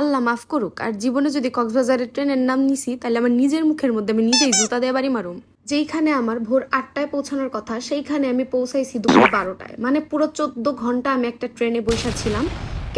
আল্লাহ মাফ করুক, আর জীবনে যদি কক্সবাজারের ট্রেনের নাম নিছি, তাহলে আমার নিজের মুখের মধ্যে আমি নিজেই জুতা দিয়ে বাড়ি মারুম। যেইখানে আমার ভোর আটটায় পৌঁছানোর কথা, সেইখানে আমি পৌঁছাইছি দুপুর বারোটায়। মানে পুরো চোদ্দ ঘণ্টা আমি একটা ট্রেনে বসে ছিলাম।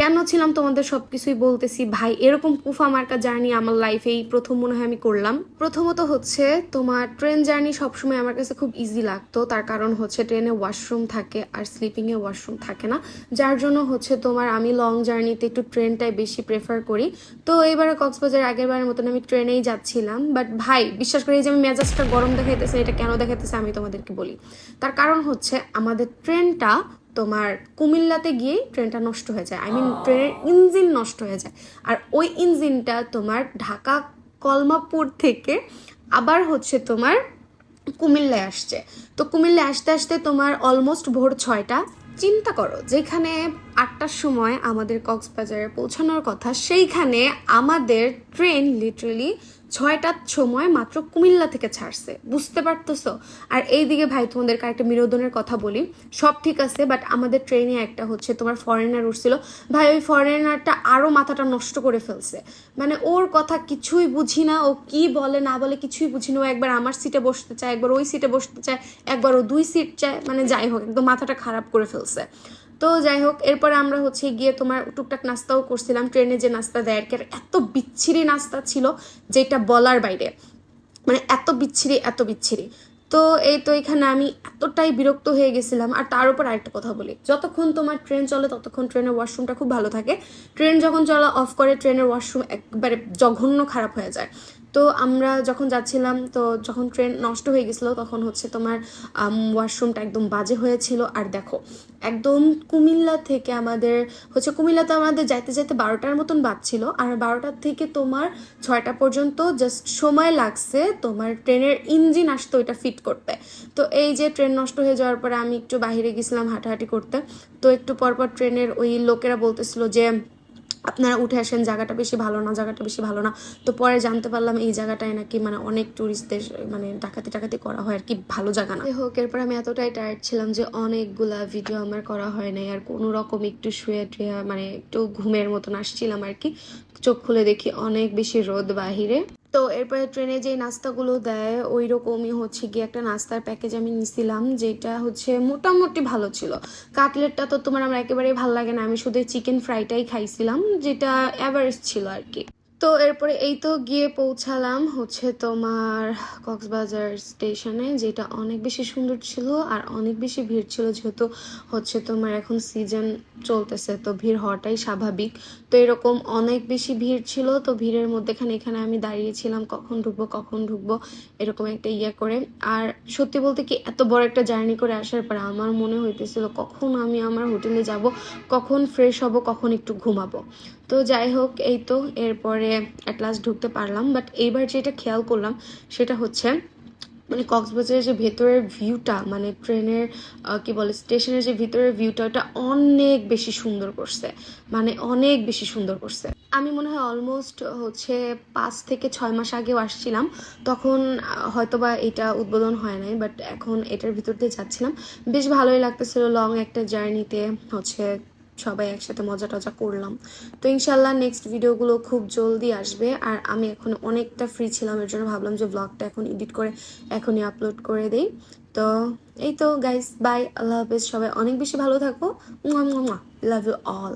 কেন ছিলাম তোমাদের সবকিছুই বলতেছি? ভাই, এরকম কুফা মার্কা জার্নি আমার লাইফেই প্রথম মনে হয় আমি করলাম। প্রথমত হচ্ছে তোমার ট্রেন জার্নি সবসময় আমার কাছে খুব ইজি লাগতো। তার কারণ হচ্ছে ট্রেনে ওয়াশরুম থাকে আর স্লিপিংয়ে ওয়াশরুম থাকে না। যার জন্য হচ্ছে তোমার আমি লং জার্নিতে একটু ট্রেনটাই বেশি প্রেফার করি। তো এবারে কক্সবাজার আগের বারের মতন আমি ট্রেনেই যাচ্ছিলাম। বাট ভাই, বিশ্বাস করি যে আমি মেজাজটা গরম দেখাইতেছে, এটা কেন দেখাইতেছে আমি তোমাদেরকে বলি। তার কারণ হচ্ছে আমাদের ট্রেনটা তোমার কুমিল্লাতে গিয়েই ট্রেনটা নষ্ট হয়ে যায়। আই মিন ট্রেনের ইঞ্জিন নষ্ট হয়ে যায়। আর ওই ইঞ্জিনটা তোমার ঢাকা কলমাপুর থেকে আবার হচ্ছে তোমার কুমিল্লায় আসছে। তো কুমিল্লায় আসতে আসতে তোমার অলমোস্ট ভোর ছয়টা। চিন্তা করো, যেখানে আটটার সময় আমাদের কক্সবাজারে পৌঁছানোর কথা, সেইখানে আমাদের ট্রেন লিটারালি ছয়টার সময় মাত্র কুমিল্লা থেকে ছাড়ছে। বুঝতে পারতেছো? আর এইদিকে ভাই তোমাদের একটা বিনোদনের কথা বলি। সব ঠিক আছে বাট আমাদের ট্রেনে একটা হচ্ছে তোমার ফরেনার উঠছিল। ভাই, ওই ফরেনারটা আরও মাথাটা নষ্ট করে ফেলছে। মানে ওর কথা কিছুই বুঝি না, ও কি বলে না বলে কিছুই বুঝি না। ও একবার আমার সিটে বসতে চায়, একবার ওই সিটে বসতে চায়, একবার ও দুই সিট চায় মানে যাই হোক, একদম মাথাটা খারাপ করে ফেলছে। তো যাই হোক, এরপরে আমরা হচ্ছে গিয়ে তোমার টুকটাক নাস্তাও করছিলাম। ট্রেনে যে নাস্তা দেয় আর কি এত বিচ্ছিরি নাস্তা ছিল যেটা বলার বাইরে। মানে এত বিচ্ছিরি এত বিচ্ছিরি। তো এই তো এখানে আমি এতটাই বিরক্ত হয়ে গেছিলাম। আর তার উপর আরেকটা কথা বলি, যতক্ষণ তোমার ট্রেন চলে ততক্ষণ ট্রেনের ওয়াশরুমটা খুব ভালো থাকে। ট্রেন যখন চলা অফ করে, ট্রেনের ওয়াশরুম একবারে জঘন্য খারাপ হয়ে যায়। তো আমরা যখন যাচ্ছিলাম, তো যখন ট্রেন নষ্ট হয়ে গেছিল, তখন হচ্ছে তোমার ওয়াশরুমটা একদম বাজে হয়েছিল। আর দেখো, একদম কুমিল্লা থেকে আমাদের, হচ্ছে কুমিল্লাতে আমাদের যাইতে যাইতে বারোটার মতন বাজছিল। আর বারোটার থেকে তোমার ছয়টা পর্যন্ত জাস্ট সময় লাগছে তোমার ট্রেনের ইঞ্জিন আসতো ওইটা ফিট করতে। তো এই যে ট্রেন নষ্ট হয়ে যাওয়ার পরে আমি একটু বাইরে গেছিলাম হাঁটাহাঁটি করতে। তো একটু পরপর ট্রেনের ওই লোকেরা বলতেছিল যে আপনারা উঠে আসেন, জায়গাটা বেশি ভালো না, জায়গাটা বেশি ভালো না। তো পরে জানতে পারলাম এই জায়গাটায় নাকি মানে অনেক ট্যুরিস্টদের মানে ডাকাতি টাকাতি করা হয় আর কি, ভালো জায়গা না। হোক এরপর আমি এতটাই টায়ার্ড ছিলাম যে অনেকগুলা ভিডিও আমার করা হয় নাই, আর কোনো রকম একটু শুয়ে টুয়ে মানে একটু ঘুমের মতন আসছিলাম আর কি। চোখ খুলে দেখি অনেক বেশি রোদ বাহিরে। তো এরপরে ট্রেনে যে নাস্তাগুলো দেয় ওই রকমই হচ্ছে গিয়ে একটা নাস্তার প্যাকেজ আমি নিছিলাম, যেটা হচ্ছে মোটামুটি ভালো ছিল। কাটলেটটা তো তোমার আমার একেবারেই ভালো লাগে না, আমি শুধু চিকেন ফ্রাইটাই খাইছিলাম, যেটা অ্যাভারেজ ছিল আর কি। তো এরপরে এই তো গিয়ে পৌঁছালাম হচ্ছে তোমার কক্সবাজার স্টেশনে, যেটা অনেক বেশি সুন্দর ছিল আর অনেক বেশি ভিড় ছিল যেহেতু হচ্ছে তোমার এখন সিজন চলতেছে, তো ভিড় হওয়াটাই স্বাভাবিক। তো এরকম অনেক বেশি ভিড় ছিল, তো ভিড়ের মধ্যেখানে এখানে আমি দাঁড়িয়েছিলাম, কখন ঢুকবো কখন ঢুকবো, এরকম একটা ইয়ে করে। আর সত্যি বলতে কি এত বড় একটা জার্নি করে আসার পর আমার মনে হইতেছিল কখন আমি আমার হোটেলে যাব, কখন ফ্রেশ হব, কখন একটু ঘুমাবো। তো যাই হোক, এই তো, এরপরে অ্যাট লাস্ট ঢুকতে পারলাম বাট এইবার যেটা খেয়াল করলাম সেটা হচ্ছে মানে কক্সবাজারের যে ভেতরের ভিউটা মানে ট্রেনের কি বলে, স্টেশনের যে ভিতরের ভিউটা ওটা অনেক বেশি সুন্দর করছে মানে অনেক বেশি সুন্দর করছে। আমি মনে হয় অলমোস্ট হচ্ছে পাঁচ থেকে ছয় মাস আগেও আসছিলাম, তখন হয়তোবা এটা উদ্বোধন হয় নাই বাট এখন এটার ভিতর দিয়ে যাচ্ছিলাম। বেশ ভালোই লাগতেছিল লং একটা জার্নিতে হচ্ছে সবাই একসাথে মজা টজা করলাম। তো ইনশাল্লাহ নেক্সট ভিডিওগুলো খুব জলদি আসবে। আর আমি এখন অনেকটা ফ্রি ছিলাম, এর জন্য ভাবলাম যে ব্লগটা এখন এডিট করে এখনই আপলোড করে দেই। তো এই তো গাইস বাই আল্লাহ হাফেজ, সবাই অনেক বেশি ভালো থাকো। Love you all